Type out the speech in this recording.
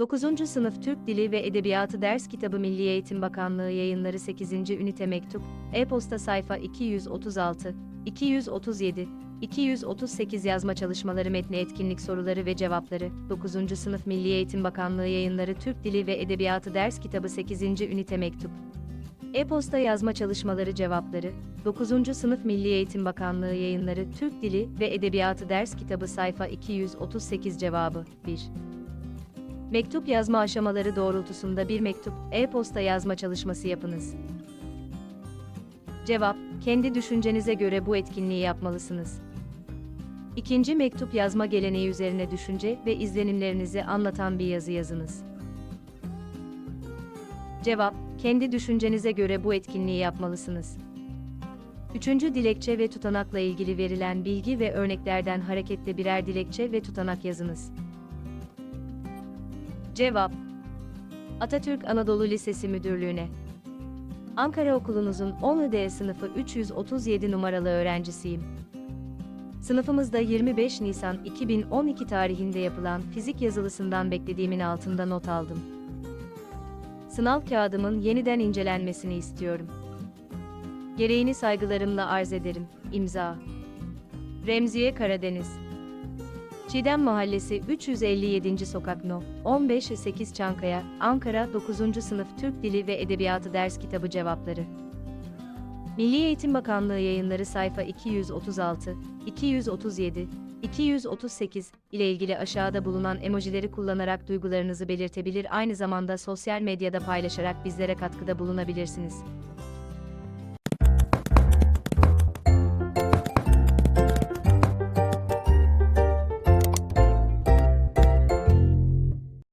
9. Sınıf Türk Dili ve Edebiyatı Ders Kitabı Milli Eğitim Bakanlığı Yayınları 8. Ünite Mektup, E-Posta sayfa 236, 237, 238 yazma çalışmaları metni etkinlik soruları ve cevapları, 9. Sınıf Milli Eğitim Bakanlığı Yayınları Türk Dili ve Edebiyatı Ders Kitabı 8. Ünite Mektup. E-posta yazma çalışmaları cevapları, 9. Sınıf Milli Eğitim Bakanlığı Yayınları Türk Dili ve Edebiyatı Ders Kitabı sayfa 238 cevabı 1. Mektup yazma aşamaları doğrultusunda bir mektup, e-posta yazma çalışması yapınız. Cevap, kendi düşüncenize göre bu etkinliği yapmalısınız. İkinci mektup yazma geleneği üzerine düşünce ve izlenimlerinizi anlatan bir yazı yazınız. Cevap, kendi düşüncenize göre bu etkinliği yapmalısınız. Üçüncü dilekçe ve tutanakla ilgili verilen bilgi ve örneklerden hareketle birer dilekçe ve tutanak yazınız. Cevap Atatürk Anadolu Lisesi Müdürlüğü'ne Ankara Okulunuzun 10D sınıfı 337 numaralı öğrencisiyim. Sınıfımızda 25 Nisan 2012 tarihinde yapılan fizik yazılısından beklediğimin altında not aldım. Sınav kağıdımın yeniden incelenmesini istiyorum. Gereğini saygılarımla arz ederim. İmza Remziye Karadeniz Çiğdem Mahallesi 357. Sokak No. 15-8 Çankaya, Ankara 9. Sınıf Türk Dili ve Edebiyatı Ders Kitabı Cevapları Milli Eğitim Bakanlığı Yayınları sayfa 236, 237, 238 ile ilgili aşağıda bulunan emojileri kullanarak duygularınızı belirtebilir aynı zamanda sosyal medyada paylaşarak bizlere katkıda bulunabilirsiniz.